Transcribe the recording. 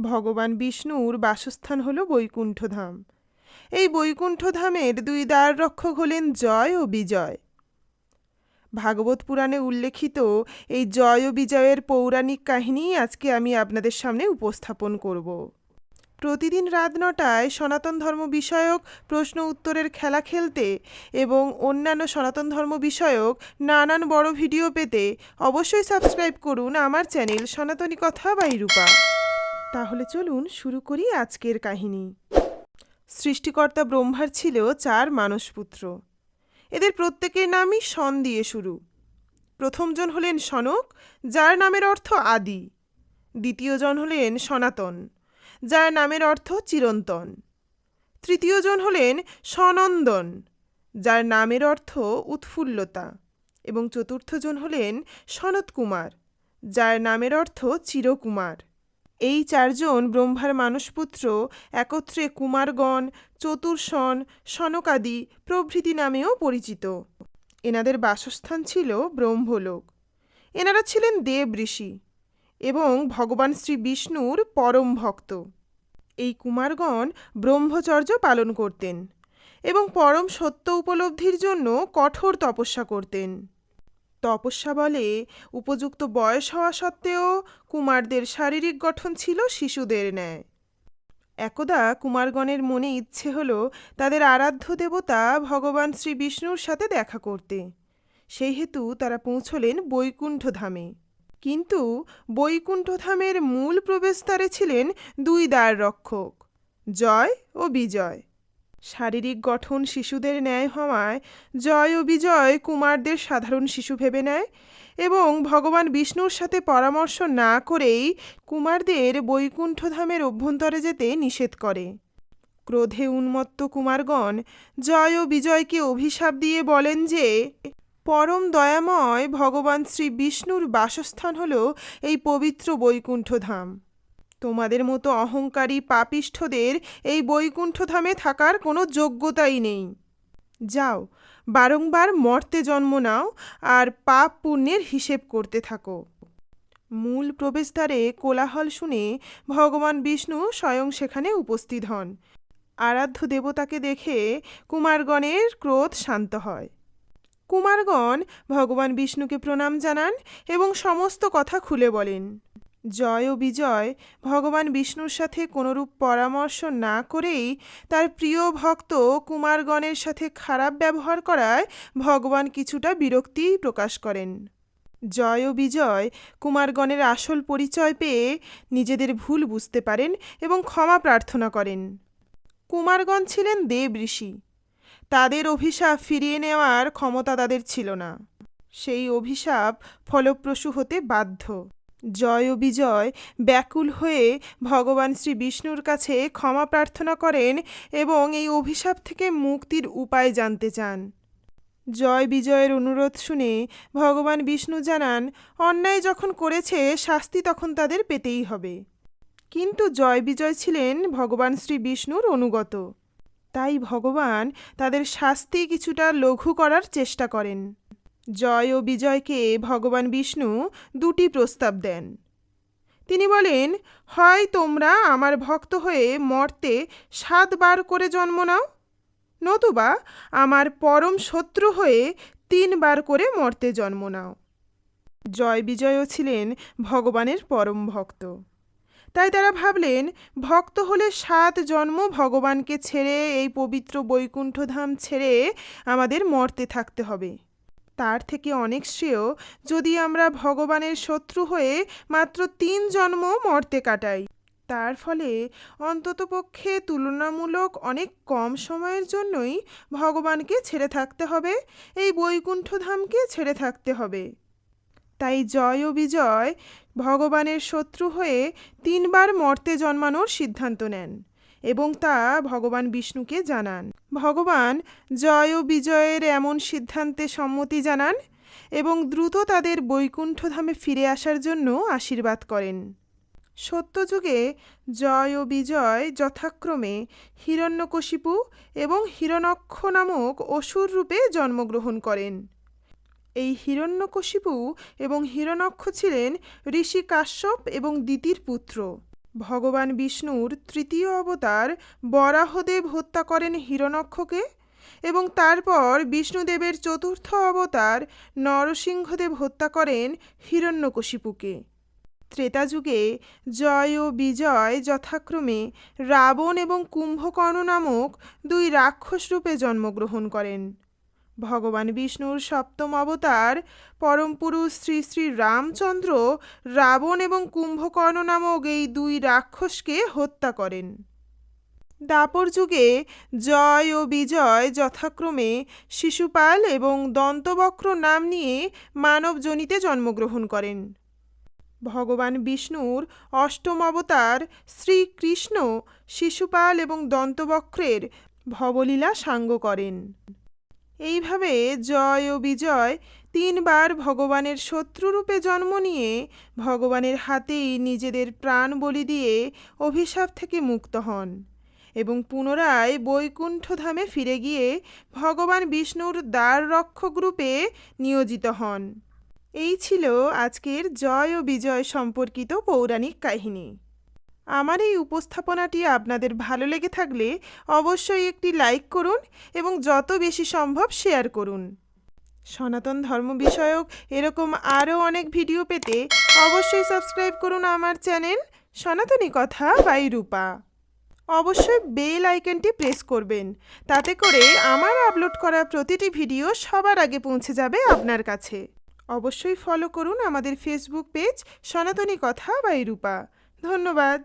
ভগবান বিষ্ণুর বাসস্থান হল বৈকুণ্ঠধাম। এই বৈকুণ্ঠধামের দুই দ্বার রক্ষক হলেন জয় ও বিজয়। ভাগবত পুরাণে উল্লেখিত এই জয় ও বিজয়ের পৌরাণিক কাহিনী আজকে আমি আপনাদের সামনে উপস্থাপন করব। প্রতিদিন রাত নটায় সনাতন ধর্ম বিষয়ক প্রশ্ন উত্তরের খেলা খেলতে এবং অন্যান্য সনাতন ধর্ম বিষয়ক নানান বড় ভিডিও পেতে অবশ্যই সাবস্ক্রাইব করুন আমার চ্যানেল সনাতনী কথা বাই রূপা। তাহলে চলুন শুরু করি আজকের কাহিনী। সৃষ্টিকর্তা ব্রহ্মার ছিল চার মানসপুত্র। এদের প্রত্যেকের নামই সন দিয়ে শুরু। প্রথমজন হলেন সনক, যার নামের অর্থ আদি। দ্বিতীয়জন হলেন সনাতন, যার নামের অর্থ চিরন্তন। তৃতীয়জন হলেন সনন্দন, যার নামের অর্থ উৎফুল্লতা। এবং চতুর্থজন হলেন সনত কুমার যার নামের অর্থ চিরকুমার। এই চারজন ব্রহ্মার মানসপুত্র একত্রে কুমারগণ চতুর্শন সনকাদি প্রভৃতি নামেও পরিচিত। এনাদের বাসস্থান ছিল ব্রহ্মলোক। এনারা ছিলেন দেব ঋষি এবং ভগবান শ্রী বিষ্ণুর পরম ভক্ত। এই কুমারগণ ব্রহ্মচর্য পালন করতেন এবং পরম সত্য উপলব্ধির জন্য কঠোর তপস্যা করতেন। তপস্যা বলে, উপযুক্ত বয়স হওয়া সত্ত্বেও কুমারদের শারীরিক গঠন ছিল শিশুদের ন্যায়। একদা কুমারগণের মনে ইচ্ছে হলো তাদের আরাধ্য দেবতা ভগবান শ্রী বিষ্ণুর সাথে দেখা করতে। সেই হেতু তারা পৌঁছলেন বৈকুণ্ঠ ধামে কিন্তু বৈকুণ্ঠ ধামের মূল প্রবেশদ্বারে ছিলেন দুই দ্বার রক্ষক, জয় ও বিজয়। শারীরিক গঠন শিশুদের ন্যায় হওয়ায় জয় ও বিজয় কুমারদের সাধারণ শিশু ভেবে নেয় এবং ভগবান বিষ্ণুর সাথে পরামর্শ না করেই কুমারদের বৈকুণ্ঠধামের অভ্যন্তরে যেতে নিষেধ করে। ক্রোধে উন্মত্ত কুমারগণ জয় ও বিজয়কে অভিশাপ দিয়ে বলেন যে, পরম দয়াময় ভগবান শ্রী বিষ্ণুর বাসস্থান হল এই পবিত্র বৈকুণ্ঠধাম। তোমাদের মতো অহংকারী পাপিষ্ঠদের এই বৈকুণ্ঠধামে থাকার কোনো যোগ্যতাই নেই। যাও, বারংবার মর্তে জন্ম নাও আর পাপ পুণ্যের হিসেব করতে থাকো। মূল প্রবেশদ্বারে কোলাহল শুনে ভগবান বিষ্ণু স্বয়ং সেখানে উপস্থিত হন। আরাধ্য দেবতাকে দেখে কুমারগণের ক্রোধ শান্ত হয়। কুমারগণ ভগবান বিষ্ণুকে প্রণাম জানান এবং সমস্ত কথা খুলে বলেন। জয় ও বিজয় ভগবান বিষ্ণুর সাথে কোনোরূপ পরামর্শ না করেই তার প্রিয় ভক্ত কুমারগণের সাথে খারাপ ব্যবহার করায় ভগবান কিছুটা বিরক্তি প্রকাশ করেন। জয় ও বিজয় কুমারগণের আসল পরিচয় পেয়ে নিজেদের ভুল বুঝতে পারেন এবং ক্ষমা প্রার্থনা করেন। কুমারগণ ছিলেন দেব ঋষি। তাদের অভিশাপ ফিরিয়ে নেওয়ার ক্ষমতা তাদের ছিল না। সেই অভিশাপ ফলপ্রসূ হতে বাধ্য। জয় ও বিজয় ব্যাকুল হয়ে ভগবান শ্রী বিষ্ণুর কাছে ক্ষমা প্রার্থনা করেন এবং এই অভিশাপ থেকে মুক্তির উপায় জানতে চান। জয় বিজয়ের অনুরোধ শুনে ভগবান বিষ্ণু জানান, অন্যায় যখন করেছে, শাস্তি তখন তাদের পেতেই হবে। কিন্তু জয় বিজয় ছিলেন ভগবান শ্রী বিষ্ণুর অনুগত। তাই ভগবান তাদের শাস্তি কিছুটা লঘু করার চেষ্টা করেন। জয় ও বিজয়কে ভগবান বিষ্ণু দুটি প্রস্তাব দেন। তিনি বলেন, হয় তোমরা আমার ভক্ত হয়ে মর্তে সাতবার করে জন্ম নাও, নতুবা আমার পরম শত্রু হয়ে তিনবার করে মর্তে জন্ম নাও। জয় বিজয়ও ছিলেন ভগবানের পরম ভক্ত। তাই তারা ভাবলেন, ভক্ত হলে সাত জন্ম ভগবানকে ছেড়ে এই পবিত্র বৈকুণ্ঠধাম ছেড়ে আমাদের মর্তে থাকতে হবে। তার থেকে অনেক শ্রেয় যদি আমরা ভগবানের শত্রু হয়ে মাত্র তিন জন্ম মর্তে কাটাই। তার ফলে অন্ততপক্ষে তুলনামূলক অনেক কম সময়ের জন্যই ভগবানকে ছেড়ে থাকতে হবে, এই বৈকুণ্ঠধামকে ছেড়ে থাকতে হবে। তাই জয় ও বিজয় ভগবানের শত্রু হয়ে তিনবার মর্তে জন্মানোর সিদ্ধান্ত নেন। এবং তা ভগবান বিষ্ণুকে জানান। ভগবান জয় ও বিজয়ের এমন সিদ্ধান্তে সম্মতি জানান এবং দ্রুত তাদের বৈকুণ্ঠধামে ফিরে আসার জন্য আশীর্বাদ করেন। সত্যযুগে জয় ও বিজয় যথাক্রমে হিরণ্যকশিপু এবং হিরণক্ষ নামক অসুর রূপে জন্মগ্রহণ করেন। এই হিরণ্যকশিপু এবং হিরণক্ষ ছিলেন ঋষি কাশ্যপ এবং দিতির পুত্র। ভগবান বিষ্ণুর তৃতীয় অবতার বরাহদেব হত্যা করেন হিরণক্ষকে এবং তারপর বিষ্ণুদেবের চতুর্থ অবতার নরসিংহদেব হত্যা করেন হিরণ্যকশিপুকে। ত্রেতা যুগে জয় ও বিজয় যথাক্রমে রাবণ এবং কুম্ভকর্ণ নামক দুই রাক্ষস রূপে জন্মগ্রহণ করেন। ভগবান বিষ্ণুর সপ্তম অবতার, পরম পুরুষ শ্রী শ্রী রামচন্দ্র রাবণ এবং কুম্ভকর্ণ নামক এই দুই রাক্ষসকে হত্যা করেন। দাপর যুগে জয় ও বিজয় যথাক্রমে শিশুপাল এবং দন্তবক্র নাম নিয়ে মানবজনিতে জন্মগ্রহণ করেন। ভগবান বিষ্ণুর অষ্টম অবতার শ্রীকৃষ্ণ শিশুপাল এবং দন্তবক্রের ভবলীলা সাঙ্গ করেন। এইভাবে জয় ও বিজয় তিনবার ভগবানের শত্রুরূপে জন্ম নিয়ে ভগবানের হাতেই নিজেদের প্রাণ বলি দিয়ে অভিশাপ থেকে মুক্ত হন এবং পুনরায় বৈকুণ্ঠ ধামে ফিরে গিয়ে ভগবান বিষ্ণুর দ্বার রক্ষক রূপে নিয়োজিত হন। এই ছিল আজকের জয় ও বিজয় সম্পর্কিত পৌরাণিক কাহিনী। আমার এই উপস্থাপনাটি আপনাদের ভালো লেগে থাকলে অবশ্যই একটি লাইক করুন এবং যত বেশি সম্ভব শেয়ার করুন। সনাতন ধর্ম বিষয়ক এরকম আরও অনেক ভিডিও পেতে অবশ্যই সাবস্ক্রাইব করুন আমার চ্যানেল সনাতনী কথা বাই রূপা। অবশ্যই বেল আইকনটি প্রেস করবেন, তাতে করে আমার আপলোড করা প্রতিটি ভিডিও সবার আগে পৌঁছে যাবে আপনার কাছে। অবশ্যই ফলো করুন আমাদের ফেসবুক পেজ সনাতনী কথা বাই রূপা। ধন্যবাদ।